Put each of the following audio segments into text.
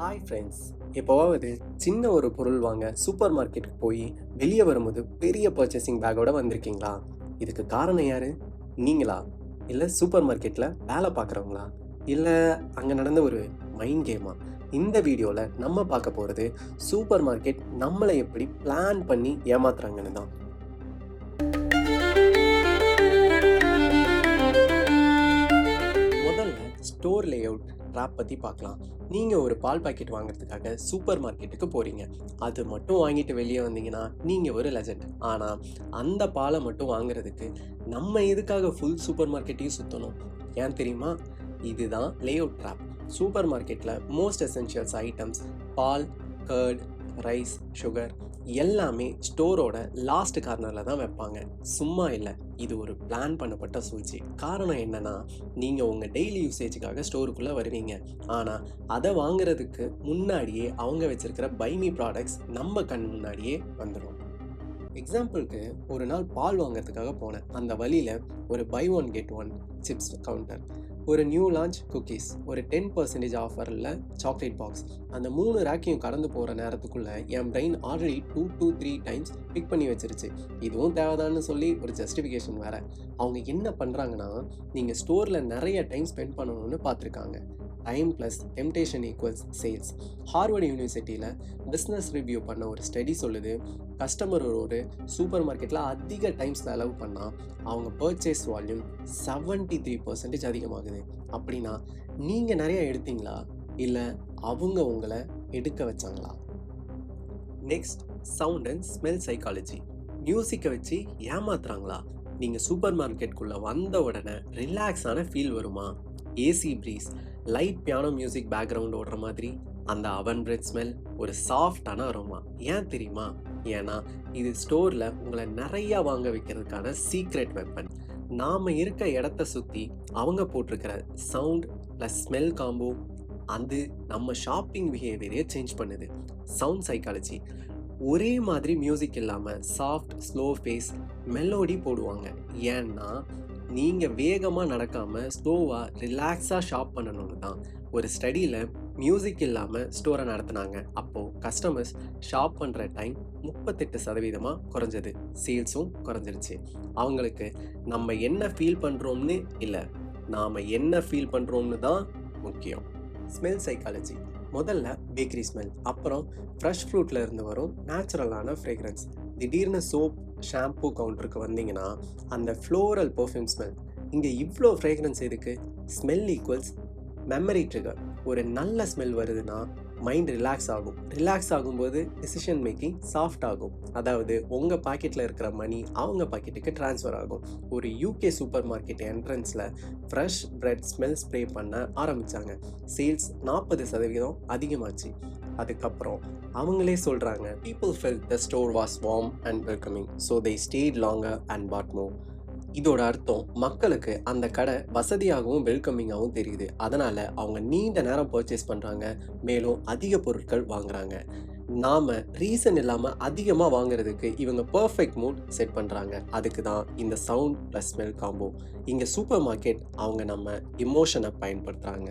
Hi friends எப்போவாவது சின்ன ஒரு பொருள் வாங்க சூப்பர் மார்க்கெட்டுக்கு போய் வெளியே வரும்போது பெரிய பர்ச்சேசிங் பேக்கோட வந்திருக்கீங்களா? இதுக்கு காரணம் யார்? நீங்களா? இல்லை சூப்பர் மார்க்கெட்டில் வேலை பார்க்குறவங்களா? இல்லை அங்கே நடந்த ஒரு மைண்ட் கேமா இந்த வீடியோவில் நம்ம பார்க்க போகிறது சூப்பர் மார்க்கெட் நம்மளை எப்படி பிளான் பண்ணி ஏமாத்துறாங்கன்னு தான். ட்ராப் பற்றி பார்க்கலாம் நீங்கள் ஒரு பால் பாக்கெட் வாங்குறதுக்காக சூப்பர் மார்க்கெட்டுக்கு போகிறீங்க அது மட்டும் வாங்கிட்டு வெளியே வந்தீங்கன்னா நீங்கள் ஒரு லெஜண்ட் ஆனால் அந்த பாலை மட்டும் வாங்குறதுக்கு நம்ம எதுக்காக ஃபுல் சூப்பர் மார்க்கெட்டையும் சுற்றணும் ஏன் தெரியுமா? இதுதான் லேஅவுட் ட்ராப் சூப்பர் மார்க்கெட்டில் மோஸ்ட் எசென்ஷியல்ஸ் ஐட்டம்ஸ் பால் கர்ட் ரைஸ் சுகர் எல்லாமே ஸ்டோரோட லாஸ்ட் கார்னரில் தான் வைப்பாங்க. சும்மா இல்லை இது ஒரு பிளான் பண்ணப்பட்ட சூழ்ச்சி. காரணம் என்னென்னா நீங்கள் உங்கள் டெய்லி யூசேஜுக்காக ஸ்டோருக்குள்ளே வருவீங்க. ஆனால் அதை வாங்குறதுக்கு முன்னாடியே அவங்க வச்சுருக்கிற பைமி ப்ராடக்ட்ஸ் நம்ம கண் முன்னாடியே வந்துடும் எக்ஸாம்பிளுக்கு ஒரு நாள் பால் வாங்குறதுக்காக போனேன். அந்த வழியில் ஒரு buy one get one chips counter. ஒரு நியூ லான்ச் குக்கீஸ் ஒரு டென் பர்சன்டேஜ் ஆஃபரில் சாக்லேட் பாக்ஸ் அந்த மூணு ரேக்கையும் கடந்து போகிற நேரத்துக்குள்ளே என் brain already two to three times pick பண்ணி வச்சிருச்சு. இதுவும் தேவைதான்னு சொல்லி ஒரு ஜஸ்டிஃபிகேஷன் வேறு. அவங்க என்ன பண்ணுறாங்கன்னா நீங்கள் ஸ்டோரில் நிறைய டைம் ஸ்பெண்ட் பண்ணணும்னு பார்த்துருக்காங்க. Time plus temptation equals sales Harvard யூனிவர்சிட்டியில் பிஸ்னஸ் ரிவ்யூ பண்ண ஒரு ஸ்டடி சொல்லுது. கஸ்டமர் ஒரு சூப்பர் மார்க்கெட்டில் அதிக டைம் செலவு பண்ணால் அவங்க purchase volume seventy three percentage அதிகமாகுது. அப்படின்னா நீங்கள் நிறையா எடுத்தீங்களா? இல்லை அவங்க உங்களை எடுக்க வச்சாங்களா? Next sound and smell psychology மியூசிக்கை வச்சு ஏமாத்துறாங்களா? நீங்கள் சூப்பர் மார்க்கெட்குள்ளே வந்த உடனே ரிலாக்ஸான ஃபீல் வருமா? AC breeze light piano music background ஓடுற மாதிரி அந்த அவன் பிரெட் ஸ்மெல் ஒரு சாஃப்டான அரோமா ஏன் தெரியுமா? ஏன்னா இது ஸ்டோரில் உங்களை நிறையா வாங்க வைக்கிறதுக்கான சீக்ரெட் வெப்பன் நாம் இருக்க இடத்த சுற்றி அவங்க போட்டிருக்கிற சவுண்ட் ப்ளஸ் ஸ்மெல் காம்போ அது நம்ம ஷாப்பிங் பிஹேவியரே சேஞ்ச் பண்ணுது. சவுண்ட் சைக்காலஜி ஒரே மாதிரி மியூசிக் இல்லாமல் சாஃப்ட் ஸ்லோ ஃபேஸ் மெலோடி போடுவாங்க. ஏன்னா நீங்கள் வேகமாக நடக்காமல் ஸ்லோவாக ரிலாக்ஸாக ஷாப் பண்ணணும்னு தான் ஒரு ஸ்டடியில் மியூசிக் இல்லாமல் ஸ்டோரை நடத்தினாங்க. அப்போது கஸ்டமர்ஸ் ஷாப் பண்ணுற டைம் முப்பத்தெட்டு சதவீதமாக குறைஞ்சது. சேல்ஸும் குறைஞ்சிருச்சு. அவங்களுக்கு நம்ம என்ன ஃபீல் பண்ணுறோம்னு இல்லை நாம் என்ன ஃபீல் பண்ணுறோம்னு தான் முக்கியம். ஸ்மெல் சைக்காலஜி முதல்ல பேக்கரி ஸ்மெல் அப்புறம் ஃப்ரெஷ் ஃப்ரூட்டில் இருந்து வரும் நேச்சுரலான ஃப்ரேக்ரன்ஸ் திடீர்னு சோப் ஷாம்பூ கவுண்டருக்கு வந்தீங்கன்னா அந்த ஃப்ளோரல் பர்ஃப்யூம் ஸ்மெல் இங்கே இவ்வளோ ஃப்ரேக்ரன்ஸ் எதுக்கு? ஸ்மெல் ஈக்குவல்ஸ் மெமரி ட்ரிகர் ஒரு நல்ல ஸ்மெல் வருதுன்னா மைண்ட் ரிலாக்ஸ் ஆகும். ரிலாக்ஸ் ஆகும்போது டிசிஷன் மேக்கிங் சாஃப்ட் ஆகும். அதாவது உங்கள் பாக்கெட்டில் இருக்கிற மணி அவங்க பாக்கெட்டுக்கு ட்ரான்ஸ்ஃபர் ஆகும். ஒரு யூகே சூப்பர் மார்க்கெட் என்ட்ரன்ஸில் ஃப்ரெஷ் பிரெட் ஸ்மெல் ஸ்ப்ரே பண்ண ஆரம்பித்தாங்க சேல்ஸ் நாற்பது சதவீதம் அதிகமாச்சு. அதுக்கப்புறம் அவங்களே சொல்கிறாங்க people felt the store was warm and welcoming so they stayed longer and bought more இதோட அர்த்தம் மக்களுக்கு அந்த கடை வசதியாகவும் வெல்கமிங்காகவும் தெரியுது. அதனால் அவங்க நீண்ட நேரம் பர்ச்சேஸ் பண்ணுறாங்க மேலும் அதிக பொருட்கள் வாங்குறாங்க. நாம் ரீசன் இல்லாமல் அதிகமாக வாங்குறதுக்கு இவங்க பர்ஃபெக்ட் மூட் செட் பண்ணுறாங்க அதுக்கு தான் இந்த சவுண்ட் ப்ளஸ் ஸ்மெல் காம்போ இங்கே சூப்பர் மார்க்கெட் அவங்க நம்ம இமோஷனை பயன்படுத்துகிறாங்க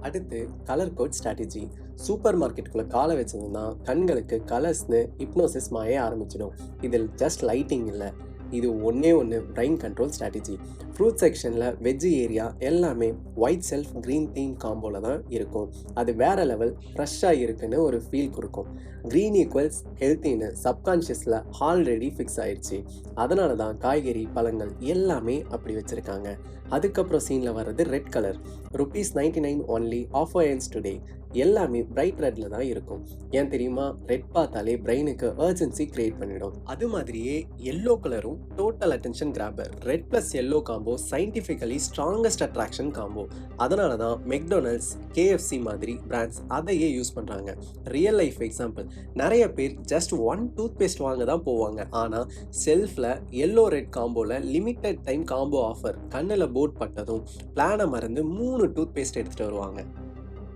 அடுத்து கலர் கோட் ஸ்ட்ராட்டஜி சூப்பர் மார்க்கெட்டுக்குள்ளே காலை வச்சதுன்னா கண்களுக்கு கலர்ஸ்னு ஹிப்னோசிஸ் மாய ஆரம்பிச்சிடும். இதில் ஜஸ்ட் லைட்டிங் இல்லை. இது ஒன்றே ஒன்று பிரைன் கண்ட்ரோல் ஸ்ட்ராட்டஜி ஃப்ரூட் செக்ஷனில் வெஜ்ஜு ஏரியா எல்லாமே ஒயிட் செல்ஃப் க்ரீன் தீம் காம்போவில் தான் இருக்கும். அது வேறு லெவல் ஃப்ரெஷ்ஷாக இருக்குன்னு ஒரு ஃபீல் கொடுக்கும். க்ரீன் ஈக்குவல்ஸ் ஹெல்த்தின்னு சப்கான்ஷியஸில் ஆல்ரெடி ஃபிக்ஸ் ஆயிடுச்சு. அதனால தான் காய்கறி பழங்கள் எல்லாமே அப்படி வச்சுருக்காங்க. அதுக்கப்புறம் சீனில் வர்றது red colour rupees ninety nine only offer ends today எல்லாமே பிரைட் ரெட்டில் தான் இருக்கும். ஏன் தெரியுமா? ரெட் பார்த்தாலே பிரெயினுக்கு அர்ஜென்சி கிரியேட் பண்ணிடும். அது மாதிரியே எல்லோ கலரும் total attention grabber red plus yellow combo scientifically strongest attraction combo அதனால தான் மெக்டொனல்ட்ஸ் கேஎஃப்சி மாதிரி பிராண்ட்ஸ் அதையே யூஸ் பண்ணுறாங்க ரியல் லைஃப் எக்ஸாம்பிள் நிறைய பேர் ஜஸ்ட் ஒன் டூத் பேஸ்ட் வாங்க தான் போவாங்க. ஆனால் செல்ஃபில் எல்லோ ரெட் காம்போவில் லிமிட்டட் டைம் காம்போ ஆஃபர் கண்ணில் போர்ட் பட்டதும் பிளானை மறந்து மூணு டூத் பேஸ்ட் எடுத்துகிட்டு வருவாங்க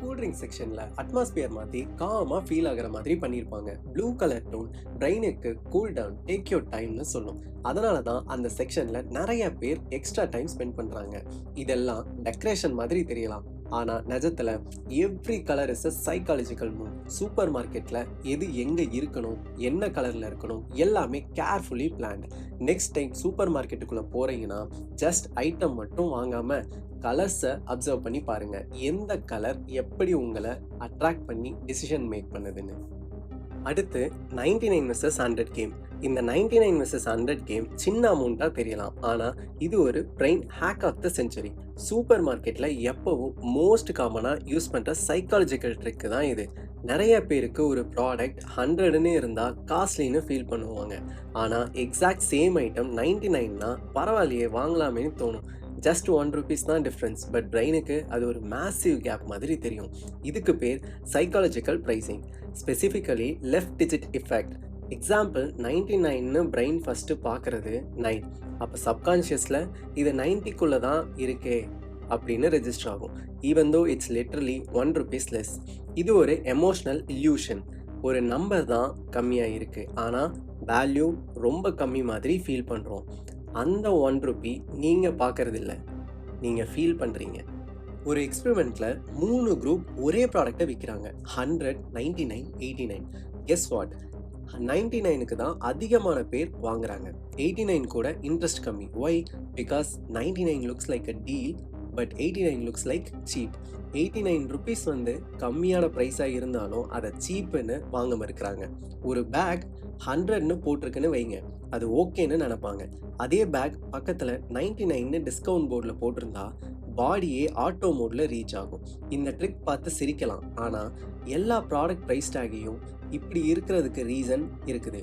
கூல்ட்ரிங்க் செக்ஷனில் அட்மாஸ்பியர் மாற்றி காமாக ஃபீல் ஆகிற மாதிரி பண்ணியிருப்பாங்க ப்ளூ கலர் டோன் பிரெயினுக்கு கூல் டவுன் டேக் யோர் டைம்னு சொல்லும். அதனால தான் அந்த செக்ஷனில் நிறைய பேர் எக்ஸ்ட்ரா டைம் ஸ்பெண்ட் பண்ணுறாங்க இதெல்லாம் டெக்கரேஷன் மாதிரி தெரியலாம். ஆனால் நிஜத்தில் every colour is a psychological move super மார்க்கெட்டில் எது எங்கே இருக்கணும் என்ன கலரில் இருக்கணும் எல்லாமே carefully planned next time super மார்க்கெட்டுக்குள்ளே போகிறீங்கன்னா ஜஸ்ட் ஐட்டம் மட்டும் வாங்காமல் கலர்ஸை அப்சர்வ் பண்ணி பாருங்கள் எந்த கலர் எப்படி உங்களை அட்ராக்ட் பண்ணி டிசிஷன் மேக் பண்ணுதுன்னு. அடுத்து ninety nine versus hundred game இந்த ninety nine versus hundred game சின்ன அமௌண்ட்டாக தெரியலாம். ஆனால் இது ஒரு brain hack of the century super மார்க்கெட்டில் எப்போவும் மோஸ்ட் காமனாக யூஸ் பண்ணுற சைக்காலஜிக்கல் ட்ரிக்கு தான் இது. நிறைய பேருக்கு ஒரு ப்ராடக்ட் ஹண்ட்ரடுன்னு இருந்தால் காஸ்ட்லின்னு ஃபீல் பண்ணுவாங்க. ஆனால் எக்ஸாக்ட் சேம் ஐட்டம் நைன்டி நைன்னா பரவாயில்லையே வாங்கலாமேன்னு தோணும். ஜஸ்ட் ஒன் ருபீஸ் தான் டிஃப்ரென்ஸ் பட் பிரெயினுக்கு அது ஒரு மேசிவ் கேப் மாதிரி தெரியும். இதுக்கு பேர் psychological pricing specifically left digit effect example ninety நைன்னு brain first பார்க்குறது நைன் அப்போ சப்கான்ஷியஸில் இது நைன்ட்டிக்குள்ளே தான் இருக்கே அப்படின்னு ரெஜிஸ்டர் ஆகும். Even though it's literally one rupees less இது ஒரு எமோஷ்னல் இல்யூஷன் ஒரு நம்பர் தான் கம்மியாக இருக்குது ஆனால் வேல்யூ ரொம்ப கம்மி மாதிரி ஃபீல் பண்ணுறோம் அந்த ஒன் ருபி நீங்கள் பார்க்கறதில்ல நீங்கள் ஃபீல் பண்ணுறீங்க ஒரு எக்ஸ்பெரிமெண்ட்டில் மூணு குரூப் ஒரே ப்ராடக்டை விற்கிறாங்க hundred ninety nine eighty nine guess what ninety நைனுக்கு தான் அதிகமான பேர் வாங்குறாங்க. எயிட்டி நைன் கூட இன்ட்ரெஸ்ட் கம்மி. Why because ninety nine looks like a deal but eighty nine looks like cheap eighty nine rupees வந்து கம்மியான ப்ரைஸாக இருந்தாலும் அதை சீப்புன்னு வாங்க மறுக்கிறாங்க. ஒரு பேக் ஹண்ட்ரட்னு போட்டிருக்குன்னு வைங்க. அது ஓகேன்னு நினப்பாங்க. அதே பேக் பக்கத்தில் நைன்டி நைன்னு டிஸ்கவுண்ட் போர்டில் போட்டிருந்தா பாடியே ஆட்டோ மோடில் ரீச் ஆகும். இந்த ட்ரிக் பார்த்து சிரிக்கலாம். ஆனால் எல்லா ப்ராடக்ட் ப்ரைஸ் டேகையும் இப்படி இருக்கிறதுக்கு ரீசன் இருக்குது.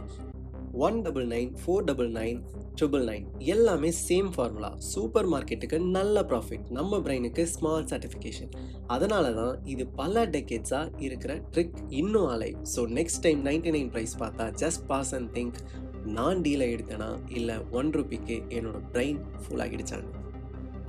One double nine four double nine triple nine எல்லாமே சேம் ஃபார்முலா சூப்பர் மார்க்கெட்டுக்கு நல்ல ப்ராஃபிட் நம்ம பிரெயினுக்கு ஸ்மால் சர்டிஃபிகேஷன் அதனால தான் இது பல டெக்கேட்ஸாக இருக்கிற ட்ரிக் இன்னும் அலை. So next time ninety nine price பார்த்தா ஜஸ்ட் பாஸ் அண்ட் திங்க் நான் டீலை எடுத்தேனா இல்லை ஒன் ருபிக்கு என்னோட பிரெயின் ஃபுல் ஆகிடுச்சான்னு.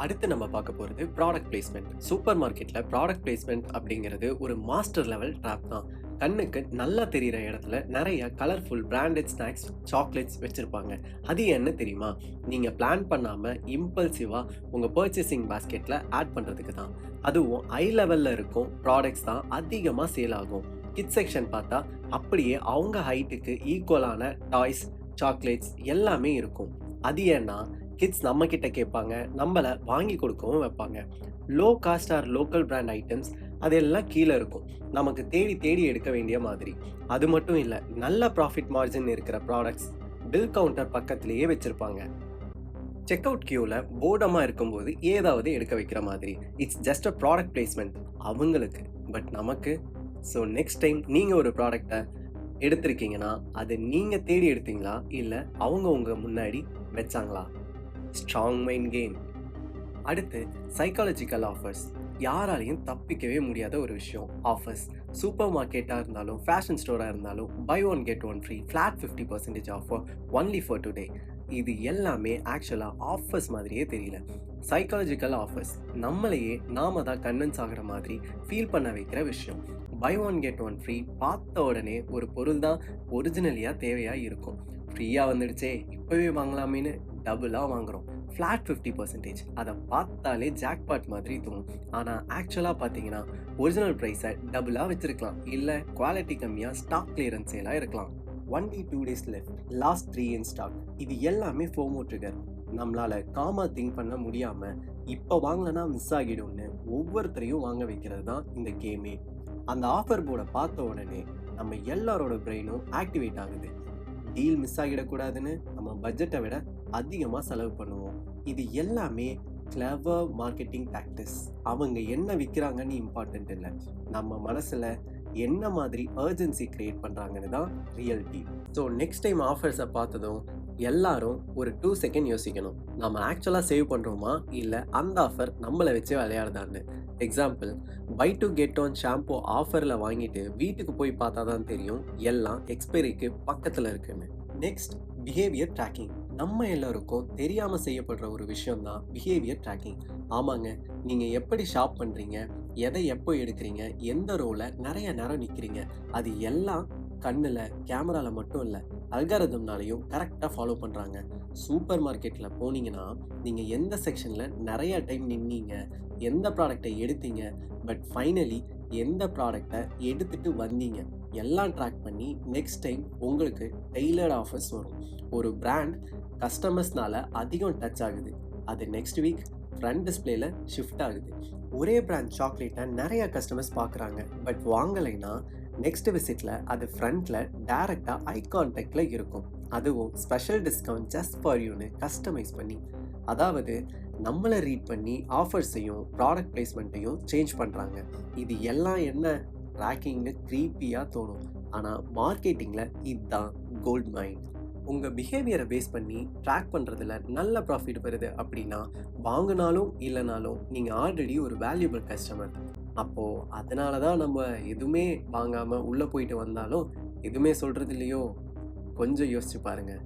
அடுத்து நம்ம பார்க்க போகிறது ப்ராடக்ட் பிளேஸ்மெண்ட் சூப்பர் மார்க்கெட்டில் ப்ராடக்ட் பிளேஸ்மெண்ட் அப்படிங்கிறது ஒரு மாஸ்டர் லெவல் ட்ராப் தான். கண்ணுக்கு நல்லா தெரிகிற இடத்துல நிறைய கலர்ஃபுல் பிராண்டட் ஸ்நாக்ஸ் சாக்லேட்ஸ் வச்சுருப்பாங்க. அது என்ன தெரியுமா? நீங்கள் பிளான் பண்ணாமல் இம்பல்சிவாக உங்கள் பர்ச்சேசிங் பாஸ்கெட்டில் ஆட் பண்ணுறதுக்கு தான். அதுவும் ஐ லெவலில் இருக்கும் ப்ராடக்ட்ஸ் தான் அதிகமாக சேல் ஆகும். கிட் செக்ஷன் பார்த்தா அப்படியே அவங்க ஹைட்டுக்கு ஈக்குவலான டாய்ஸ் சாக்லேட்ஸ் எல்லாமே இருக்கும். அது ஏன்னா கிட்ஸ் நம்ம கிட்ட கேட்பாங்க நம்மளை வாங்கி கொடுக்கவும் வைப்பாங்க. Low cost or local brand items அதெல்லாம் கீழே இருக்கும். நமக்கு தேடி தேடி எடுக்க வேண்டிய மாதிரி. அது மட்டும் இல்லை நல்ல ப்ராஃபிட் மார்ஜின் இருக்கிற ப்ராடக்ட்ஸ் பில் கவுண்டர் பக்கத்திலேயே வச்சுருப்பாங்க. செக் அவுட் கியூவில் போர்டமாக இருக்கும்போது ஏதாவது எடுக்க வைக்கிற மாதிரி. It's just a product placement அவங்களுக்கு. பட் நமக்கு ஸோ நெக்ஸ்ட் டைம் நீங்கள் ஒரு ப்ராடக்டை எடுத்திருக்கீங்கன்னா அது நீங்கள் தேடி எடுத்தீங்களா? இல்லை அவங்க உங்கள் முன்னாடி வச்சாங்களா? ஸ்ட்ராங் மைண்ட் கேம் அடுத்து சைக்காலஜிக்கல் ஆஃபர்ஸ் யாராலையும் தப்பிக்கவே முடியாத ஒரு விஷயம். ஆஃபர்ஸ் சூப்பர் மார்க்கெட்டாக இருந்தாலும் ஃபேஷன் ஸ்டோராக இருந்தாலும் buy one get one free flat fifty percentage offer only for today இது எல்லாமே ஆக்சுவலாக ஆஃபர்ஸ் மாதிரியே தெரியல. சைக்காலஜிக்கல் ஆஃபர்ஸ் நம்மளையே நாம தான் கன்வின்ஸ் ஆகிற மாதிரி ஃபீல் பண்ண வைக்கிற விஷயம். Buy one get one free பார்த்த உடனே ஒரு பொருள் தான் ஒரிஜினலியாக தேவையாக இருக்கும். ஃப்ரீயாக வந்துடுச்சே இப்போவே வாங்கலாமேன்னு டபுளாக வாங்குகிறோம் ஃப்ளாட் ஃபிஃப்டி பர்சன்டேஜ் அதை பார்த்தாலே ஜாக்பாட் மாதிரி தோணும். ஆனால் ஆக்சுவலாக பார்த்தீங்கன்னா ஒரிஜினல் ப்ரைஸை டபுளாக வச்சுருக்கலாம். இல்லை குவாலிட்டி கம்மியாக ஸ்டாக் கிளியரன்ஸ் சேலாக இருக்கலாம். Only two days left last three in stock இது எல்லாமே ஃபோமோ ட்ரிகர் நம்மளால் காமாக திங்க் பண்ண முடியாமல் இப்போ வாங்கலைன்னா மிஸ் ஆகிடும்னு ஒவ்வொருத்தரையும் வாங்க வைக்கிறது தான் இந்த கேமே அந்த ஆஃபர் போர்டை பார்த்த உடனே நம்ம எல்லாரோட பிரெயினும் ஆக்டிவேட் ஆகுது. டீல் மிஸ் ஆகிடக்கூடாதுன்னு நம்ம பட்ஜெட்டை விட அதிகமாக செலவு பண்ணுவோம். இது எல்லாமே கிளவர் மார்க்கெட்டிங் டாக்டிஸ் அவங்க என்ன விற்கிறாங்கன்னு இம்பார்ட்டன்ட் இல்லை. நம்ம மனசில் என்ன மாதிரி அர்ஜென்சி க்ரியேட் பண்ணுறாங்கன்னு தான் ரியல்டி ஸோ நெக்ஸ்ட் டைம் ஆஃபர்ஸை பார்த்ததும் எல்லாரும் ஒரு டூ செகண்ட் யோசிக்கணும். நம்ம ஆக்சுவலாக சேவ் பண்ணுறோமா இல்லை அந்த ஆஃபர் நம்மளை வச்சு விளையாடுதான்னு. Example buy two get one shampoo ஆஃபரில் வாங்கிட்டு வீட்டுக்கு போய் பார்த்தா தான் தெரியும் எல்லாம் எக்ஸ்பைரிக்கு பக்கத்தில் இருக்குன்னு. நெக்ஸ்ட் பிஹேவியர் ட்ராக்கிங் நம்ம எல்லாருக்கும் தெரியாமல் செய்யப்படுற ஒரு விஷயம் தான் பிஹேவியர் ட்ராக்கிங் ஆமாங்க நீங்கள் எப்படி ஷாப் பண்ணுறீங்க எதை எப்போ எடுக்கிறீங்க எந்த ரோவில் நிறைய நேரம் நிற்கிறீங்க அது எல்லாம் கண்ணில் கேமராவில் மட்டும் இல்லை அல்காரதம்னாலையும் கரெக்டாக ஃபாலோ பண்ணுறாங்க சூப்பர் மார்க்கெட்டில் போனீங்கன்னா நீங்கள் எந்த செக்ஷனில் நிறைய டைம் நின்னீங்க எந்த ப்ராடக்டை எடுத்தீங்க பட் ஃபைனலி எந்த ப்ராடக்டை எடுத்துட்டு வந்தீங்க. எல்லாம் ட்ராக் பண்ணி நெக்ஸ்ட் டைம் உங்களுக்கு டெய்லர்ட் ஆஃபர்ஸ் வரும். ஒரு பிராண்ட் கஸ்டமர்ஸ்னால அதிகம் டச் ஆகுது. அது நெக்ஸ்ட் வீக் ஃப்ரண்ட் டிஸ்பிளேல ஷிஃப்ட் ஆகுது. ஒரே பிராண்ட் சாக்லேட்டை நிறைய கஸ்டமர்ஸ் பார்க்குறாங்க. பட் வாங்கலைன்னா நெக்ஸ்ட் விசிட்டில் அது ஃப்ரண்ட்டில் டேரெக்டாக ஐ கான்டாக்டில் இருக்கும். அதுவும் ஸ்பெஷல் டிஸ்கவுண்ட் ஜஸ்ட் ஃபார் யூன்னு கஸ்டமைஸ் பண்ணி. அதாவது நம்மளை ரீட் பண்ணி ஆஃபர்ஸையும் ப்ராடக்ட் பிளேஸ்மெண்ட்டையும் சேஞ்ச் பண்ணுறாங்க இது எல்லாம் என்ன ட்ராக்கிங்னு க்ரீப்பியாக தோணும். ஆனால் மார்க்கெட்டிங்கில் இதுதான் கோல்ட் மைண்ட் உங்கள் பிஹேவியரை பேஸ் பண்ணி ட்ராக் பண்ணுறதுல நல்ல ப்ராஃபிட் வருது அப்படின்னா வாங்கினாலும் இல்லைனாலும் நீங்கள் ஆல்ரெடி ஒரு வேல்யூபிள் கஸ்டமர் அப்போது அதனால தான் நம்ம எதுவுமே வாங்காமல் உள்ளே போயிட்டு வந்தாலும் எதுவுமே சொல்கிறது இல்லையோ? கொஞ்சம் யோசிச்சு பாருங்கள்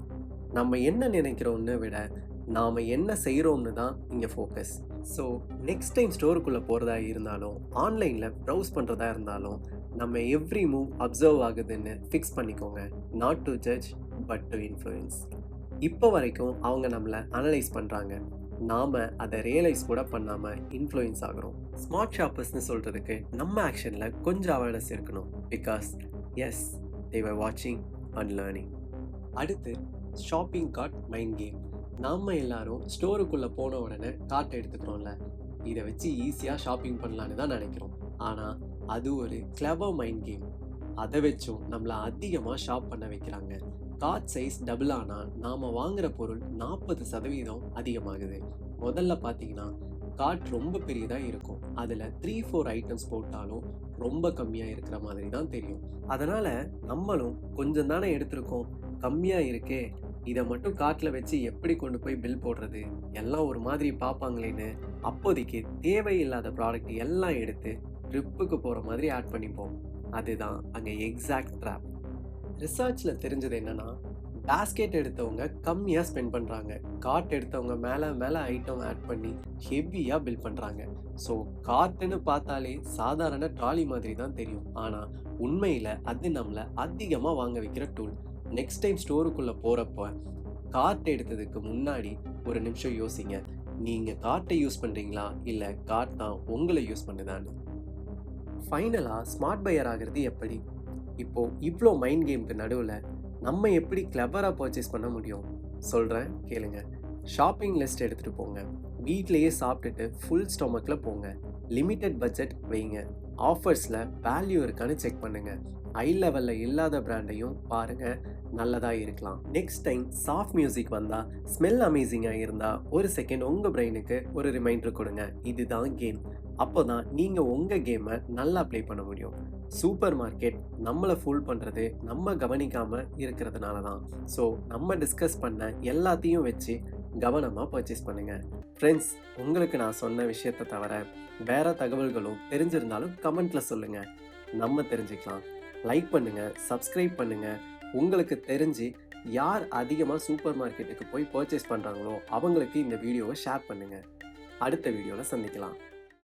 நம்ம என்ன நினைக்கிறோன்னு விட நாம் என்ன செய்கிறோம்னு தான் இங்கே ஃபோக்கஸ் ஸோ நெக்ஸ்ட் டைம் ஸ்டோருக்குள்ளே போகிறதா இருந்தாலும் ஆன்லைனில் ப்ரௌஸ் பண்ணுறதா இருந்தாலும் நம்ம எவ்ரி மூவ் அப்சர்வ் ஆகுதுன்னு ஃபிக்ஸ் பண்ணிக்கோங்க. Not to judge but to influence இப்போ வரைக்கும் அவங்க நம்மளை அனலைஸ் பண்ணுறாங்க நாம் அதை ரியலைஸ் கூட பண்ணாமல் இன்ஃப்ளூயன்ஸ் ஆகிறோம். ஸ்மார்ட் ஷாப்பர்ஸ்னு சொல்கிறதுக்கு நம்ம ஆக்ஷனில் கொஞ்சம் அவேர்னஸ் இருக்கணும். பிகாஸ் எஸ் தேவர் வாட்சிங் அண்ட் லேர்னிங் அடுத்து ஷாப்பிங் கார்ட் மைண்ட் கேம் நம்ம எல்லாரும் ஸ்டோருக்குள்ளே போன உடனே கார்ட் எடுத்துக்கிறோம்ல. இதை வச்சு ஈஸியாக ஷாப்பிங் பண்ணலான்னு தான் நினைக்கிறோம். ஆனால் அது ஒரு கிளவர் மைண்ட் கேம் அதை வச்சும் நம்மளை அதிகமாக ஷாப் பண்ண வைக்கிறாங்க. கார்ட் சைஸ் டபுள் ஆனால் நாம் வாங்குகிற பொருள் நாற்பது சதவீதம் அதிகமாகுது. முதல்ல பார்த்தீங்கன்னா கார்ட் ரொம்ப பெரியதாக இருக்கும். அதில் த்ரீ ஃபோர் ஐட்டம்ஸ் போட்டாலும் ரொம்ப கம்மியாக இருக்கிற மாதிரி தான் தெரியும். அதனால் நம்மளும் கொஞ்சம் தானே எடுத்திருக்கோம். கம்மியாக இருக்கே இதை மட்டும் கார்ட்டில் வச்சு எப்படி கொண்டு போய் பில் போடுறது? எல்லாம் ஒரு மாதிரி பார்ப்பாங்களேன்னு அப்போதைக்கு தேவையில்லாத ப்ராடக்ட் எல்லாம் எடுத்து ட்ரிப்புக்கு போகிற மாதிரி ஆட் பண்ணிப்போம். அதுதான் அங்கே எக்ஸாக்ட் ட்ராப் ரிசர்ச்சில் தெரிஞ்சது என்னன்னா பேஸ்கெட் எடுத்தவங்க கம்மியாக ஸ்பெண்ட் பண்ணுறாங்க கார்ட் எடுத்தவங்க மேலே மேலே ஐட்டம் ஆட் பண்ணி ஹெவியாக பில் பண்ணுறாங்க ஸோ கார்ட்டுன்னு பார்த்தாலே சாதாரண ட்ராலி மாதிரி தான் தெரியும். ஆனால் உண்மையில் அது நம்மளை அதிகமாக வாங்க வைக்கிற டூல் நெக்ஸ்ட் டைம் ஸ்டோருக்குள்ளே போகிறப்ப கார்ட் எடுத்ததுக்கு முன்னாடி ஒரு நிமிஷம் யோசிங்க. நீங்கள் கார்ட்டை யூஸ் பண்ணுறீங்களா இல்லை கார்ட் தான் உங்களை யூஸ் பண்ணுதான்னு. ஃபைனலாக ஸ்மார்ட் பையர் ஆகிறது எப்படி? இப்போ இவ்வளோ மைண்ட் கேமுக்கு நடுவில் நம்ம எப்படி கிளவராக பர்ச்சேஸ் பண்ண முடியும்? சொல்கிறேன் கேளுங்க. ஷாப்பிங் லிஸ்ட் எடுத்துகிட்டு போங்க. வீட்லேயே சாப்பிட்டுட்டு ஃபுல் ஸ்டொமக்கில் போங்க. லிமிட்டட் பட்ஜெட் வைங்க. ஆஃபர்ஸில் வேல்யூ இருக்கான்னு செக் பண்ணுங்கள் ஹை லெவலில் இல்லாத பிராண்டையும் பாருங்கள் நல்லதாக இருக்கலாம். நெக்ஸ்ட் டைம் சாஃப்ட் மியூசிக் வந்தால் ஸ்மெல் அமேசிங்காக இருந்தால் ஒரு செகண்ட் உங்கள் பிரெயினுக்கு ஒரு ரிமைண்டர் கொடுங்க. இதுதான் கேம் அப்போ தான் நீங்கள் உங்கள் கேமை நல்லா ப்ளே பண்ண முடியும். சூப்பர் மார்க்கெட் நம்மளை ஃபுல் பண்ணுறது நம்ம கவனிக்காமல் இருக்கிறதுனால தான் ஸோ நம்ம டிஸ்கஸ் பண்ண எல்லாத்தையும் வச்சு கவனமாக பர்ச்சேஸ் பண்ணுங்கள் ஃப்ரெண்ட்ஸ் உங்களுக்கு நான் சொன்ன விஷயத்தை தவிர வேறு தகவல்களும் தெரிஞ்சிருந்தாலும் கமெண்ட்டில் சொல்லுங்கள் நம்ம தெரிஞ்சுக்கலாம். லைக் பண்ணுங்கள் சப்ஸ்கிரைப் பண்ணுங்கள் உங்களுக்கு தெரிஞ்சு யார் அதிகமாக சூப்பர் மார்க்கெட்டுக்கு போய் பர்ச்சேஸ் பண்ணுறாங்களோ அவங்களுக்கு இந்த வீடியோவை ஷேர் பண்ணுங்கள் அடுத்த வீடியோவில் சந்திக்கலாம்.